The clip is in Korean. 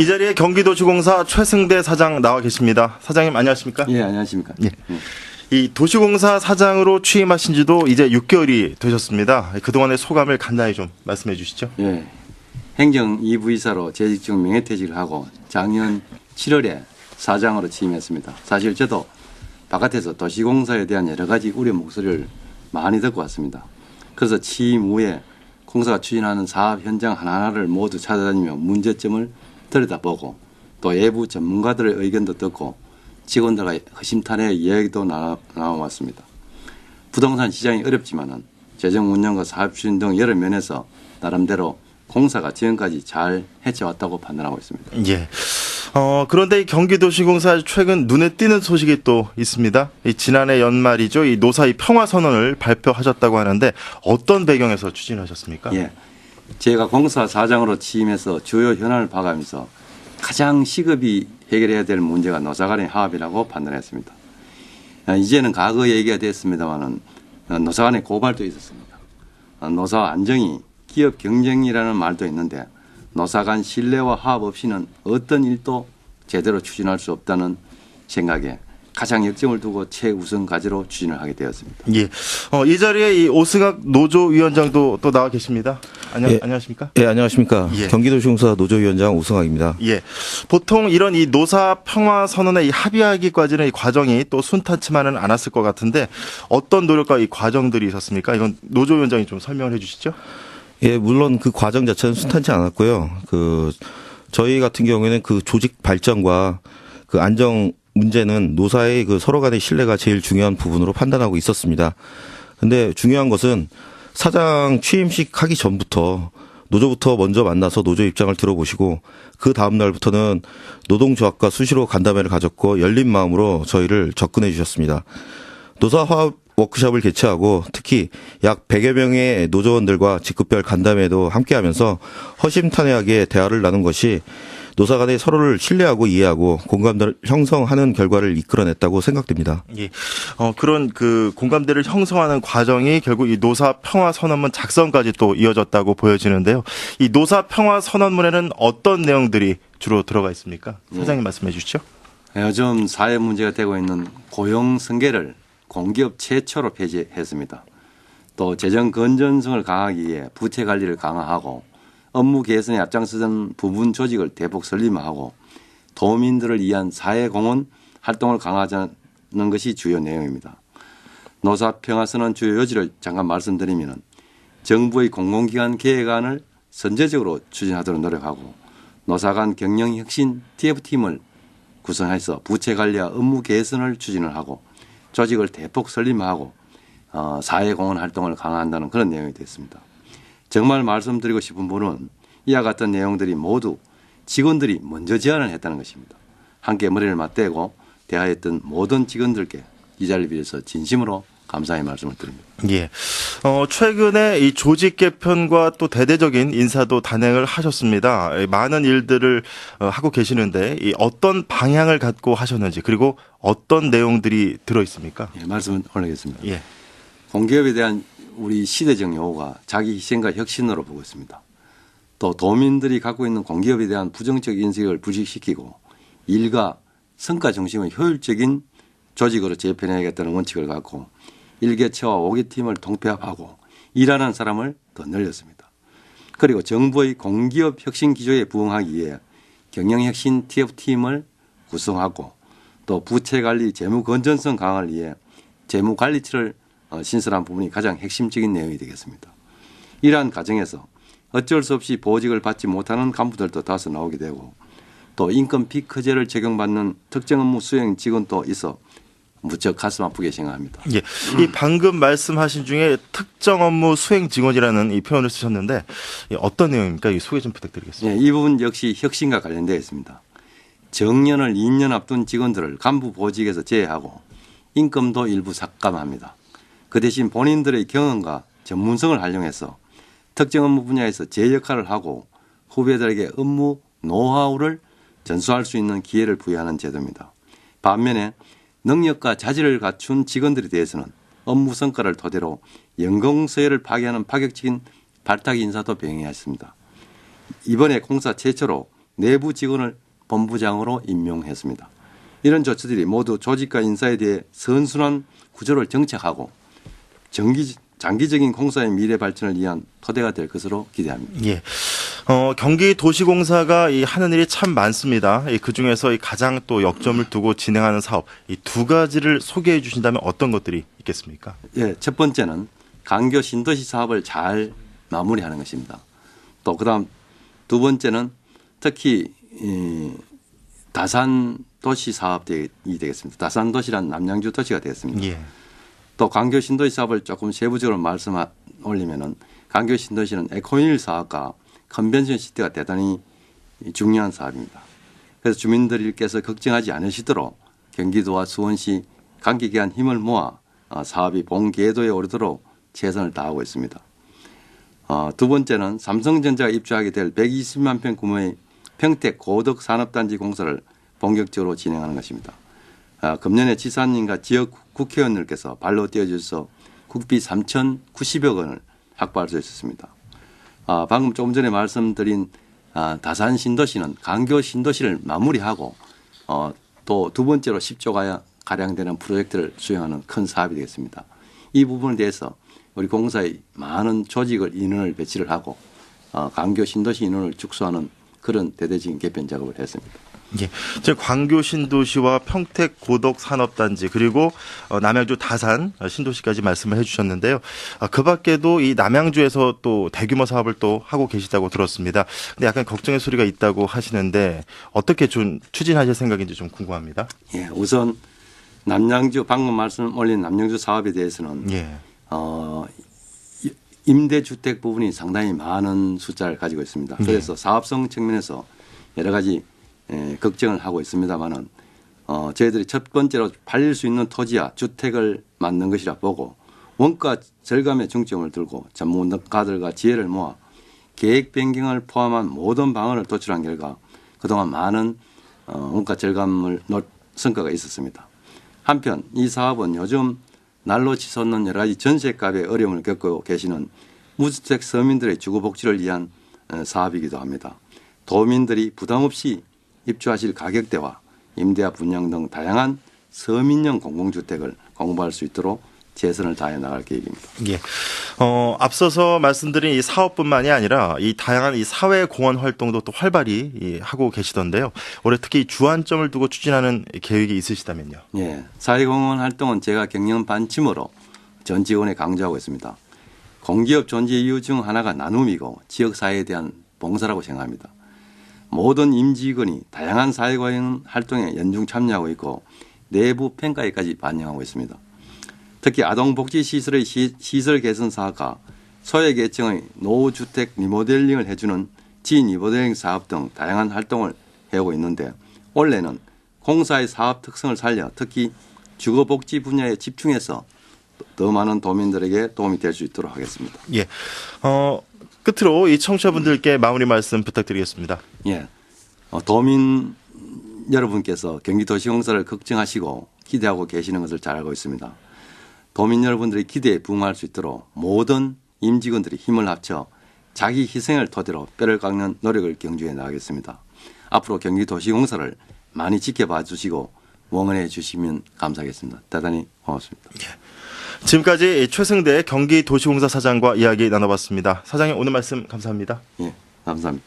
이 자리에 경기도시공사 최승대 사장 나와 계십니다. 사장님 안녕하십니까? 예, 안녕하십니까. 예. 이 도시공사 사장으로 취임하신 지도 이제 6개월이 되셨습니다. 그동안의 소감을 간단히 좀 말씀해 주시죠. 예. 행정 2부이사로 재직 중 명예퇴직을 하고 작년 7월에 사장으로 취임했습니다. 사실 저도 바깥에서 도시공사에 대한 여러 가지 우려 목소리를 많이 듣고 왔습니다. 그래서 취임 후에 공사가 추진하는 사업 현장 하나하나를 모두 찾아다니며 문제점을 들여다보고 또 외부 전문가들의 의견도 듣고 직원들과 허심탄회 이야기도 나눠, 나눠왔습니다. 부동산 시장이 어렵지만은 재정 운영과 사업 추진 등 여러 면에서 나름대로 공사가 지금까지 잘 해쳐왔다고 판단하고 있습니다. 예. 어, 그런데 이 경기도시공사 최근 눈에 띄는 소식이 또 있습니다. 이 지난해 연말이죠. 이 노사이 평화선언을 발표하셨다고 하는데 어떤 배경에서 추진하셨습니까? 예. 제가 공사 사장으로 취임해서 주요 현안을 봐가면서 가장 시급이 해결해야 될 문제가 노사 간의 화합이라고 판단했습니다. 아, 이제는 과거 얘기가 됐습니다만은 어, 노사 간의 고발도 있었습니다. 어, 노사 안정이 기업 경쟁이라는 말도 있는데 노사 간 신뢰와 화합 없이는 어떤 일도 제대로 추진할 수 없다는 생각에 가장 역점을 두고 최우선 과제로 추진을 하게 되었습니다. 예. 어, 이 자리에 이 오승학 노조위원장도 또 나와 계십니다. 안녕, 예. 안녕하십니까? 예, 안녕하십니까. 예. 경기도시공사 노조위원장 우승학입니다. 예. 보통 이런 이 노사 평화 선언에 이 합의하기까지는 이 과정이 또 순탄치만은 않았을 것 같은데 어떤 노력과 이 과정들이 있었습니까? 이건 노조위원장이 좀 설명을 해 주시죠. 예, 물론 그 과정 자체는 순탄치 않았고요. 그 저희 같은 경우에는 그 조직 발전과 그 안정 문제는 노사의 그 서로 간의 신뢰가 제일 중요한 부분으로 판단하고 있었습니다. 근데 중요한 것은 사장 취임식 하기 전부터 노조부터 먼저 만나서 노조 입장을 들어보시고 그 다음 날부터는 노동조합과 수시로 간담회를 가졌고 열린 마음으로 저희를 접근해 주셨습니다. 노사 화합 워크숍을 개최하고 특히 약 100여 명의 노조원들과 직급별 간담회도 함께 하면서 허심탄회하게 대화를 나눈 것이 노사 간에 서로를 신뢰하고 이해하고 공감대를 형성하는 결과를 이끌어냈다고 생각됩니다. 예. 어, 그런 그 공감대를 형성하는 과정이 결국 이 노사 평화 선언문 작성까지 또 이어졌다고 보여지는데요. 이 노사 평화 선언문에는 어떤 내용들이 주로 들어가 있습니까? 사장님 말씀해 주시죠. 요즘 사회 문제가 되고 있는 고용 승계를 공기업 최초로 폐지했습니다. 또 재정 건전성을 강하기 위해 부채 관리를 강화하고 업무 개선에 앞장서던 부분 조직을 대폭 설립하고 도민들을 위한 사회공헌 활동을 강화하자는 것이 주요 내용입니다. 노사평화선언 주요 요지를 잠깐 말씀드리면 정부의 공공기관 계획안을 선제적으로 추진하도록 노력하고 노사 간 경영혁신 TF팀을 구성해서 부채 관리와 업무 개선을 추진을 하고 조직을 대폭 설립하고 어, 사회공헌 활동을 강화한다는 그런 내용이 됐습니다. 정말 말씀드리고 싶은 분은 이와 같은 내용들이 모두 직원들이 먼저 제안을 했다는 것입니다. 함께 머리를 맞대고 대화했던 모든 직원들께 이 자리를 빌어서 진심으로 감사의 말씀을 드립니다. 예. 어, 최근에 이 조직 개편과 또 대대적인 인사도 단행을 하셨습니다. 이 많은 일들을 어, 하고 계시는데 이 어떤 방향을 갖고 하셨는지 그리고 어떤 내용들이 들어 있습니까? 예, 말씀을 올리겠습니다. 예. 공기업에 대한 우리 시대적 요구가 자기 희생과 혁신으로 보고 있습니다. 또 도민들이 갖고 있는 공기업에 대한 부정적 인식을 부식시키고 일과 성과 중심의 효율적인 조직으로 재편해야겠다는 원칙을 갖고 일개체와 5개팀을 통폐합하고 일하는 사람을 더 늘렸습니다. 그리고 정부의 공기업 혁신 기조에 부응하기 위해 경영혁신 TF팀을 구성하고 또 부채 관리 재무 건전성 강화를 위해 재무 관리처를 어, 신설한 부분이 가장 핵심적인 내용이 되겠습니다. 이러한 과정에서 어쩔 수 없이 보직을 받지 못하는 간부들도 다소 나오게 되고 또 인건 피크제를 적용받는 특정 업무 수행 직원도 있어 무척 가슴 아프게 생각합니다. 예. 이 방금 말씀하신 중에 특정 업무 수행 직원이라는 이 표현을 쓰셨는데 이 어떤 내용입니까? 이 소개 좀 부탁드리겠습니다. 예, 이 부분 역시 혁신과 관련되어 있습니다. 정년을 2년 앞둔 직원들을 간부 보직에서 제외하고 인건도 일부 삭감합니다. 그 대신 본인들의 경험과 전문성을 활용해서 특정 업무 분야에서 제 역할을 하고 후배들에게 업무 노하우를 전수할 수 있는 기회를 부여하는 제도입니다. 반면에 능력과 자질을 갖춘 직원들에 대해서는 업무 성과를 토대로 연공서열을 파괴하는 파격적인 발탁 인사도 병행했습니다. 이번에 공사 최초로 내부 직원을 본부장으로 임명했습니다. 이런 조치들이 모두 조직과 인사에 대해 선순환 구조를 정착하고 정기, 장기적인 공사의 미래 발전을 위한 토대가 될 것으로 기대합니다. 예. 어, 경기 도시공사가 이 하는 일이 참 많습니다. 그 중에서 이 가장 또 역점을 두고 진행하는 사업 이 두 가지를 소개해 주신다면 어떤 것들이 있겠습니까? 예, 첫 번째는 강교 신도시 사업을 잘 마무리하는 것입니다. 또 그다음 두 번째는 특히 이 다산 도시 사업이 되겠습니다. 다산 도시란 남양주 도시가 되겠습니다. 예. 또 강교 신도시 사업을 조금 세부적으로 말씀 올리면은 강교 신도시는 에코일 사업과 컨벤션 시티가 대단히 중요한 사업입니다. 그래서 주민들께서 걱정하지 않으시도록 경기도와 수원시 관계기관 힘을 모아 어, 사업이 본 궤도에 오르도록 최선을 다하고 있습니다. 어, 두 번째는 삼성전자가 입주하게 될 120만 평 규모의 평택 고덕 산업단지 공사를 본격적으로 진행하는 것입니다. 아, 금년에 지사님과 지역 국회의원들께서 발로 뛰어주셔서 국비 3,090억 원을 확보할 수 있었습니다. 아, 방금 조금 전에 말씀드린 아, 다산 신도시는 강교 신도시를 마무리하고 어, 또 두 번째로 10조 가 가량 되는 프로젝트를 수행하는 큰 사업이 되겠습니다. 이 부분에 대해서 우리 공사에 많은 조직을 인원을 배치를 하고 어, 강교 신도시 인원을 축소하는 그런 대대적인 개편 작업을 했습니다. 예. 지금 광교 신도시와 평택 고덕 산업단지 그리고 어, 남양주 다산 어, 신도시까지 말씀을 해주셨는데요. 아, 그 밖에도 이 남양주에서 또 대규모 사업을 또 하고 계시다고 들었습니다. 근데 약간 걱정의 소리가 있다고 하시는데 어떻게 좀 추진하실 생각인지 좀 궁금합니다. 예, 우선 남양주 방금 말씀 올린 남양주 사업에 대해서는 예. 어, 이- 임대주택 부분이 상당히 많은 숫자를 가지고 있습니다. 네. 그래서 사업성 측면에서 여러 가지 에, 걱정을 하고 있습니다만은 어, 저희들이 첫 번째로 팔릴 수 있는 토지와 주택을 만든 것이라 보고 원가 절감에 중점을 두고 전문가들과 지혜를 모아 계획 변경을 포함한 모든 방안을 도출한 결과 그동안 많은 어, 원가 절감을 놓- 성과가 있었습니다. 한편 이 사업은 요즘 날로 치솟는 여러 가지 전세값의 어려움을 겪고 계시는 무주택 서민들의 주거 복지를 위한 어, 사업이기도 합니다. 도민들이 부담 없이 입주하실 가격대와 임대와 분양 등 다양한 서민형 공공주택을 공부할 수 있도록 최선을 다해 나갈 계획입니다. 예. 어, 앞서서 말씀드린 이 사업뿐만이 아니라 이 다양한 이 사회 공헌 활동도 또 활발히 이 하고 계시던데요. 올해 특히 주안점을 두고 추진하는 계획이 있으시다면요. 예, 사회 공헌 활동은 제가 경영 반침으로 전 직원에 강조하고 있습니다. 공기업 존재 이유 중 하나가 나눔이고 지역 사회에 대한 봉사라고 생각합니다. 모든 임직원이 다양한 사회공헌 활동에 연중 참여하고 있고 내부 평가에까지 반영하고 있습니다. 특히 아동복지시설의 시, 시설 개선 사업과 소외계층의 노후주택 리모델링을 해주는 지 리모델링 사업 등 다양한 활동을 해오고 있는데 올해는 공사의 사업 특성을 살려 특히 주거복지 분야에 집중해서 더 많은 도민들에게 도움이 될 수 있도록 하겠습니다. 예. 어, 끝으로 이 청취자분들께 마무리 말씀 부탁드리겠습니다. 예. 어, 도민 여러분께서 경기도시 공사를 걱정하시고 기대하고 계시는 것을 잘 알고 있습니다. 도민 여러분들의 기대에 부응할 수 있도록 모든 임직원들이 힘을 합쳐 자기 희생을 토대로 뼈를 깎는 노력을 경주해 나가겠습니다. 앞으로 경기도시 공사를 많이 지켜봐 주시고 응원해 주시면 감사하겠습니다. 대단히 고맙습니다. 지금까지 최승대 경기도시공사 사장과 이야기 나눠봤습니다. 사장님 오늘 말씀 감사합니다. 예, 감사합니다.